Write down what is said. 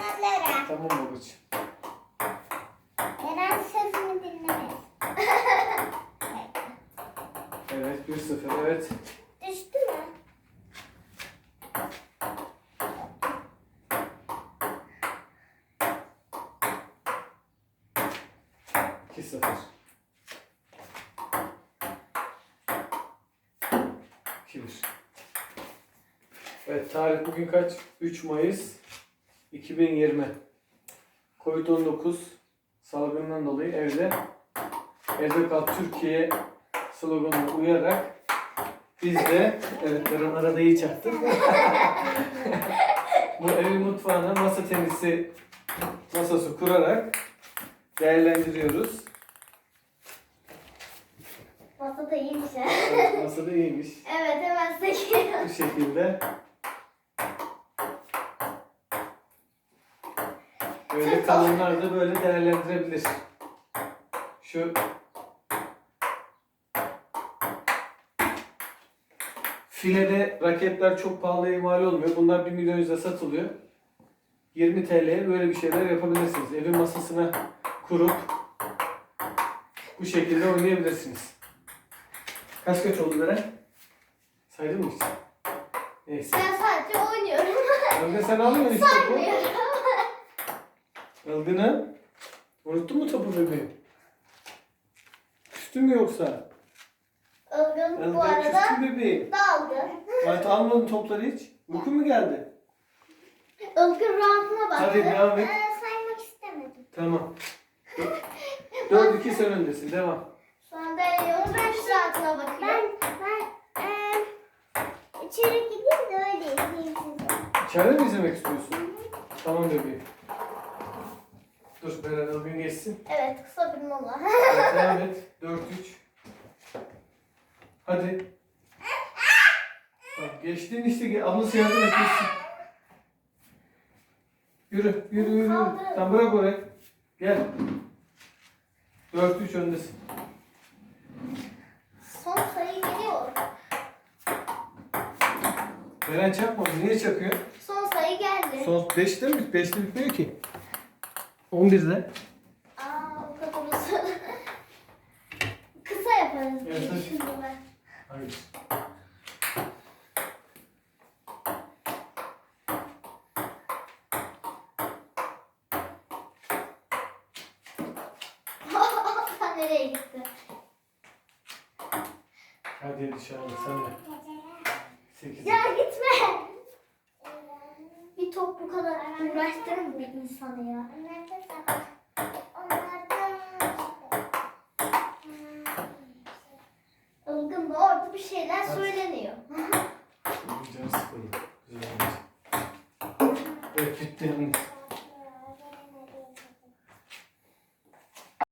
kazanırım. Tamam babacığım. Eren sözümü dinlemez. Evet 1-0 evet. Düştü mü? İki sıfır. İki bir. Evet tarih bugün kaç? 3 Mayıs 2020. Covid-19 salgından dolayı evde evde kal Türkiye sloganına uyarak biz de evet Eren arada iyi çaktı. Bu evin mutfağına masa tenisi masası kurarak değerlendiriyoruz. Masa da iyiymiş ha. Evet, Masa da iyiymiş. evet hemen sekiyor. Bu şekilde. Böyle kalınlar da böyle değerlendirebilir. Şu filede raketler çok pahalıya mal olmuyor. Bunlar 1 milyon yüze satılıyor. 20 TL'ye böyle bir şeyler yapabilirsiniz. Evin masasına kurup bu şekilde oynayabilirsiniz. Kaç kaç oldu Beren? Saydın mı hiç? Neyse. Ben sadece oynuyorum. Önde sen almıyorsun işte. Saymıyorum. Aldığını. Unuttun mu topu bebeğim? Küstün mü yoksa? Ilgın bu Ben arada küstüm bebeğim. daldı. Artık almadın topları hiç. Uykun mu geldi? Ilgın rahatına baktı. Hadi devam et. Ee, saymak istemedim. Tamam. 4-2 sen öndesin. Devam. Şu anda Yavuz ben şu rahatına bakıyor. Ben, ben e, içeri gideyim de öyle izleyeyim sizi. İçeride mi izlemek istiyorsun? Tamam bebeğim. Dur Beren o gün geçsin. Evet kısa bir mola. Evet, devam et. 4-3. Hadi. Bak, geçtin işte. Ablası yardım et. geçsin. Yürü, yürü, yürü. Kaldır. Sen bırak orayı. Gel. 4-3 öndesin. Son sayı geliyor. Beren çakma. Niye çakıyor? Son sayı geldi. Son 5'te mi? 5'te bitmiyor ki. 11'de. Aa o kadar uzun. Kısa yaparız. Evet, hadi. Şimdi ben. Hayır. Nereye gitti? Hadi dışarıda sen de. 8. Ya gitme. Bir top bu kadar uğraştırır mı bir insanı ya? Ilgın da orada bir şeyler söyleniyor. Canı sıkıldı. Güzel olmuş. Evet bitti.